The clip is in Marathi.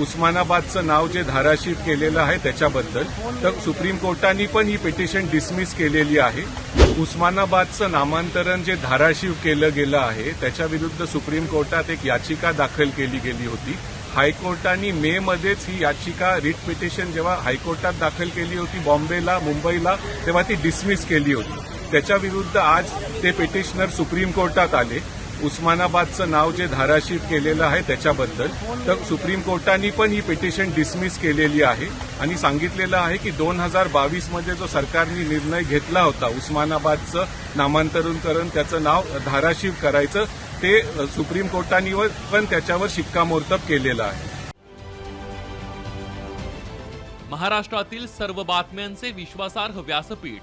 उस्मानाबादचं नाव जे धाराशिव केलेलं आहे त्याच्याबद्दल तर सुप्रीम कोर्टाने पण ही पिटिशन डिसमिस केलेली आहे. उस्मानाबादचं नामांतरण जे धाराशिव केलं गेलं आहे त्याच्या विरुद्ध सुप्रीम कोर्टात एक याचिका दाखल केली गेली होती. हायकोर्टाने मे मध्येच ही याचिका रिट पिटिशन जेव्हा हायकोर्टात दाखल केली होती बॉम्बेला मुंबईला तेव्हा ती डिसमिस केली होती. त्याच्या विरुद्ध आज ते पिटिशनर सुप्रीम कोर्टात आले. उस्मानाबादचं नाव जे धाराशिव केलेलं आहे त्याच्याबद्दल तर सुप्रीम कोर्टाने पण ही पिटिशन डिसमिस केलेली आहे. आणि सांगितलेलं आहे की दोन हजार बावीसमध्ये जो सरकारने निर्णय घेतला होता उस्मानाबादचं नामांतरणकरण त्याचं नाव धाराशिव करायचं ते सुप्रीम कोर्टाने पण त्याच्यावर शिक्कामोर्तब केलेलं आहे. महाराष्ट्रातील सर्व बातम्यांचे विश्वासार्ह व्यासपीठ